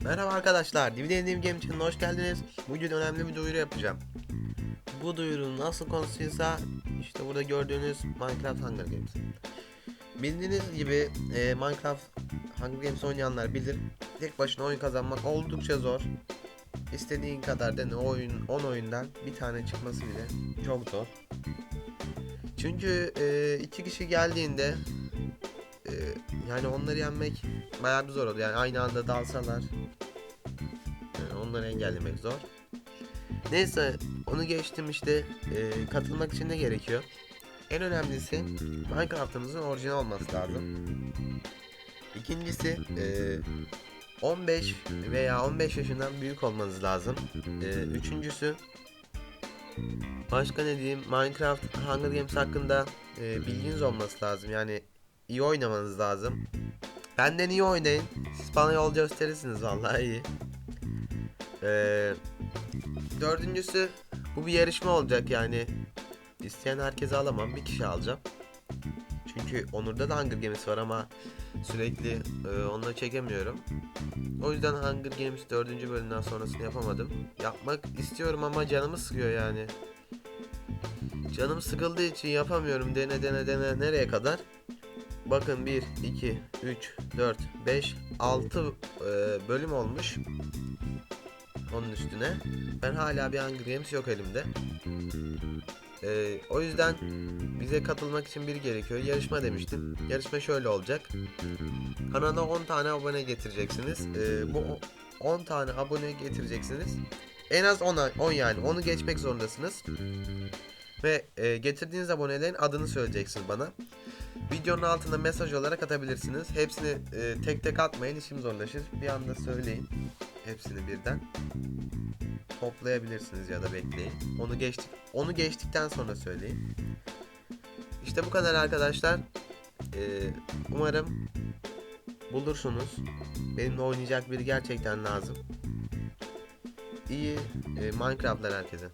Merhaba arkadaşlar, Dividend Game Channel'a hoş geldiniz. Bugün önemli bir duyuru yapacağım. Bu duyurunun asıl konusuysa işte burada gördüğünüz Minecraft Hunger Games. Bildiğiniz gibi e, Minecraft Hunger Games oynayanlar bilir. Tek başına oyun kazanmak oldukça zor. İstediğin kadar dene oyun 10 oyundan bir tane çıkması bile çok zor. Çünkü e, iki kişi geldiğinde yani onları yenmek bayağı bir zor oluyor. Yani aynı anda dalsalar yani onları engellemek zor. Neyse onu geçtim işte e, katılmak için ne gerekiyor? En önemlisi Minecraft'ımızın orijinal olması lazım. İkincisi e, 15 veya 15 yaşından büyük olmanız lazım. E, üçüncüsü başka ne diyeyim Minecraft Hunger Games hakkında e, bilginiz olması lazım. Yani iyi oynamanız lazım. Benden iyi oynayın. Siz bana yol gösterirsiniz vallahi iyi. Ee, dördüncüsü bu bir yarışma olacak yani. İsteyen herkese alamam. Bir kişi alacağım. Çünkü Onur'da da Hunger Games var ama sürekli e, onunla çekemiyorum. O yüzden Hunger Games 4. bölümden sonrasını yapamadım. Yapmak istiyorum ama canımı sıkıyor yani. Canım sıkıldığı için yapamıyorum. Dene dene dene nereye kadar? Bakın 1, 2, 3, 4, 5, 6 bölüm olmuş. Onun üstüne. Ben hala bir Hunger Games yok elimde. E, o yüzden bize katılmak için biri gerekiyor. Yarışma demiştim. Yarışma şöyle olacak. Kanala 10 tane abone getireceksiniz. E, bu 10 tane abone getireceksiniz. En az 10, 10 yani. Onu geçmek zorundasınız. Ve e, getirdiğiniz abonelerin adını söyleyeceksiniz bana. Videonun altına mesaj olarak atabilirsiniz. Hepsini e, tek tek atmayın işim zorlaşır. Bir anda söyleyin. Hepsini birden. Toplayabilirsiniz ya da bekleyin. Onu geçtik. Onu geçtikten sonra söyleyin. İşte bu kadar arkadaşlar. E, umarım bulursunuz. Benimle oynayacak biri gerçekten lazım. İyi e, Minecraft'lar herkese.